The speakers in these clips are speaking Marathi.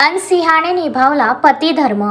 अनसिंहाने निभावला पती धर्म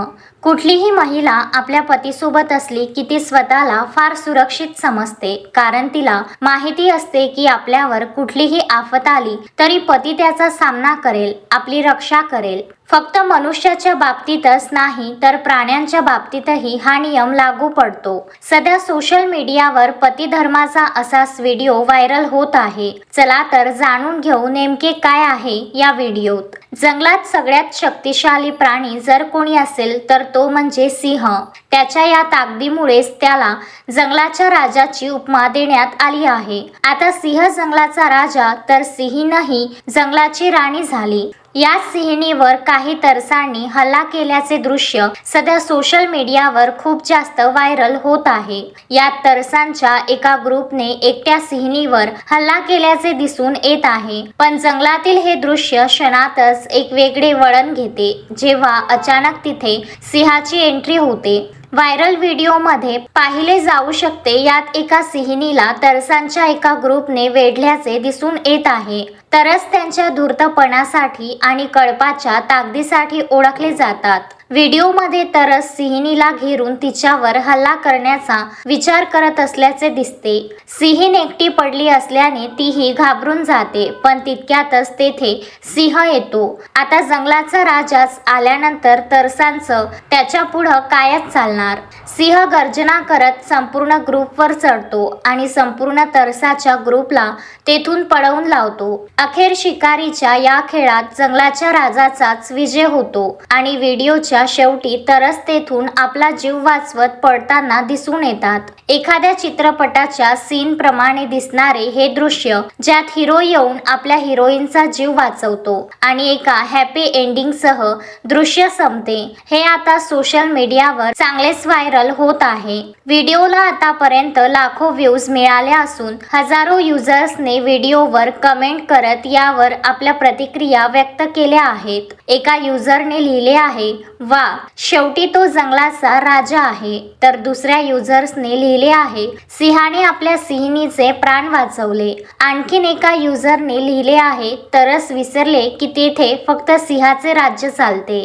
कुठलीही महिला आपल्या पतीसोबत असली की ती स्वतःला फार सुरक्षित समजते कारण तिला माहिती असते की आपल्यावर कुठलीही आफत आली तरी पती त्याचा सामना करेल आपली रक्षा करेल. फक्त मनुष्याच्या बाबतीतच नाही तर प्राण्यांच्या बाबतीतही हा नियम लागू पडतो. सध्या सोशल मीडियावर पतिधर्माचा असाच व्हिडिओ व्हायरल होत आहे. चला तर जाणून घेऊ नेमके काय आहे या व्हिडिओत. जंगलात सगळ्यात शक्तिशाली प्राणी जर कोणी असेल तर तो म्हणजे सिंह. त्याच्या या ताकदीमुळेच त्याला जंगलाच्या राजाची उपमा देण्यात आली आहे. आता सिंह जंगलाचा राजा तर सिंहीनही जंगलाची राणी झाली. या सिंहिणीवर काही तरसांनी हल्ला केल्याचे दृश्य सध्या सोशल मीडियावर खूप जास्त व्हायरल होत आहे. या तरसांच्या एका ग्रुपने एकट्या सिंहिणीवर हल्ला केल्याचे दिसून येत आहे. पण जंगलातील हे दृश्य क्षणातच एक वेगळे वळण घेते जेव्हा अचानक तिथे सिंहाची एंट्री होते. व्हायरल व्हिडिओमध्ये पाहिले जाऊ शकते यात एका सिहिनीला तरसांच्या एका ग्रुपने वेढल्याचे दिसून येत आहे. तरस त्यांच्या धूर्तपणासाठी आणि कळपाच्या ताकदीसाठी ओळखले जातात. व्हिडिओमध्ये तरस सिहिनीला घेरून तिच्यावर हल्ला करण्याचा विचार करत असल्याचे दिसते. सिंहीण एकटी पडली असल्याने तीही घाबरून जाते पण तितक्यातच तेथे सिंह येतो. आता जंगलाचा राजाच आल्यानंतर तरसांचं त्याच्या पुढं कायच चालणार? सिंह गर्जना करत संपूर्ण ग्रुपवर चढतो आणि संपूर्ण तरसाच्या ग्रुपला तेथून पळवून लावतो. अखेर शिकारीच्या या खेळात जंगलाच्या राजाचाच विजय होतो आणि व्हिडिओच्या शेवटी तरस तेथून आपला जीव वाचवत पडताना दिसून येतात. एखाद्या चित्रपटाच्या सीन प्रमाणे दिसणारे हे दृश्य ज्यात हिरो येऊन आपल्या हिरोईनचा जीव वाचवतो आणि एका हॅपी एंडिंग सह दृश्य संपते. हे आता सोशल मीडियावर चांगलेच व्हायरल होत आहे. व्हिडिओला आतापर्यंत लाखो व्ह्यूज मिळाले असून हजारो युजर्सने व्हिडिओवर कमेंट करत यावर आपल्या प्रतिक्रिया व्यक्त केल्या आहेत. एका युजरने लिहिले आहे वा शेवटी तो जंगलाचा राजा आहे. तर दुसऱ्या युजर्सने लिहिले आहे सिंहाने आपल्या सिंहिणीचे प्राण वाचवले. आणखीन एका युजरने लिहिले आहे तरच विसरले की तेथे फक्त सिंहाचे राज्य चालते.